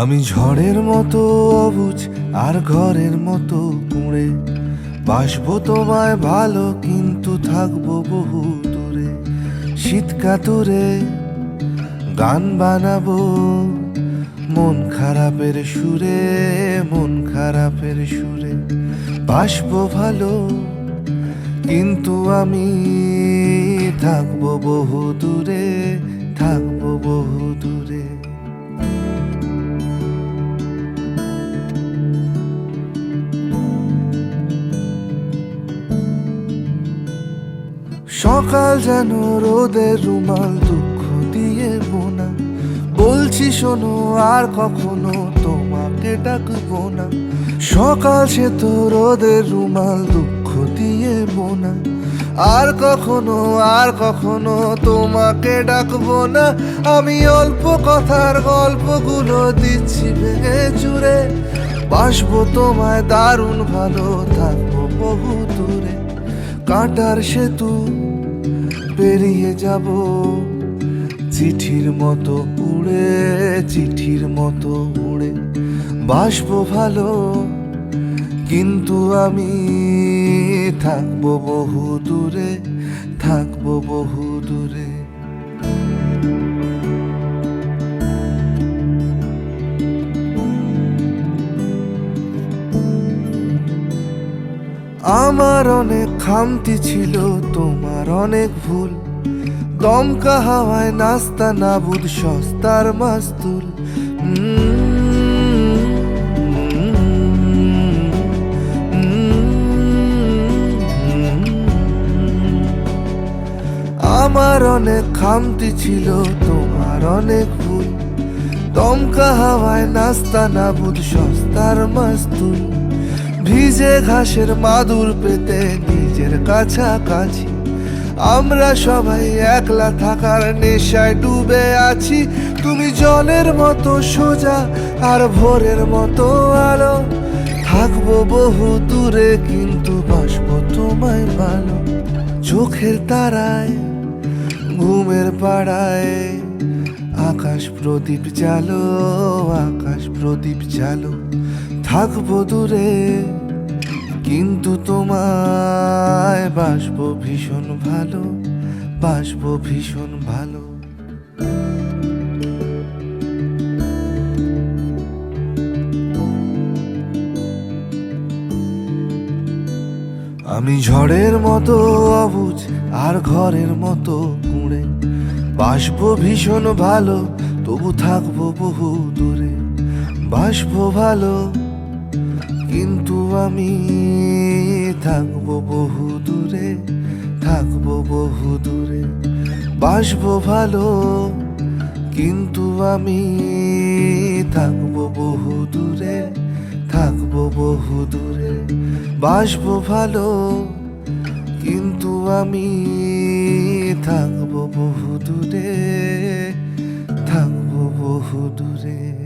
আমি ঝড়ের মতো অবুঝ আর ঘরের মতো কুঁড়ে। বাসবো তোমায় ভালো, কিন্তু থাকব বহু দূরে। শীত কাতুরে গান বানাবো, মন খারাপের সুরে, মন খারাপের সুরে। বাসবো ভালো, কিন্তু আমি থাকব বহু দূরে, থাকব বহু দূরে। সকাল যেন রোদের রুমাল দুঃখ দিয়ে বোনা। বলছি শোনো, আর কখনো তোমাকে ডাকবো না। সকাল সে তো রোদের রুমাল দুঃখ দিয়ে বোনা। আর কখনো আর কখনো তোমাকে ডাকবো না। আমি অল্প কথার গল্পগুলো দিচ্ছি ভেঙে চুরে। বাসবো তোমায় দারুণ ভালো, থাকব বহু দূরে। কাঁটার সেতু পেরিয়ে যাব। চিঠির মতো উড়ে, চিঠির মতো উড়ে বাসব ভালো। কিন্তু আমি থাকব বহু দূরে, থাকব বহু দূরে। আমার অনেক খামতি ছিল, তোমার অনেক ভুল। দমকা হাওয়ায় নাস্তা নাবুদ সস্তার মাস্তুল। আমার অনেক খামতি ছিল, তোমার অনেক ভুল। দমকা হাওয়ায় নাস্তা নাবুদ সস্তার মাস্তুল। ভিজে ঘাসের মাদুর পেতে নিজের কাছাকাছি। আমরা সবাই একলা থাকার নেশায় ডুবে আছি। তুমি জলের মতো সোজা আর ভোরের মতো আলো। থাকব বহু দূরে কিন্তু বাসবো তোমায় ভালো। চোখের তারায়, ঘুমের পাড়ায়, আকাশ প্রদীপ চালো আকাশ প্রদীপ জালো থাকব দূরে, কিন্তু তোমায় বাসবো ভীষণ ভালো, বাসবো ভীষণ ভালো। আমি ঝড়ের মতো অবুজ আর ঘরের মতো কুঁড়ে, বাসবো ভীষণ ভালো, তবু থাকব বহু দূরে, বাসবো ভালো। কিন্তু আমি থাকব বহু দূরে, থাকব বহু দূরে, বাসবো ভালো। কিন্তু আমি থাকব বহু দূরে, থাকব বহু দূরে, বাসবো ভালো। কিন্তু আমি থাকব বহু দূরে, থাকব বহু দূরে।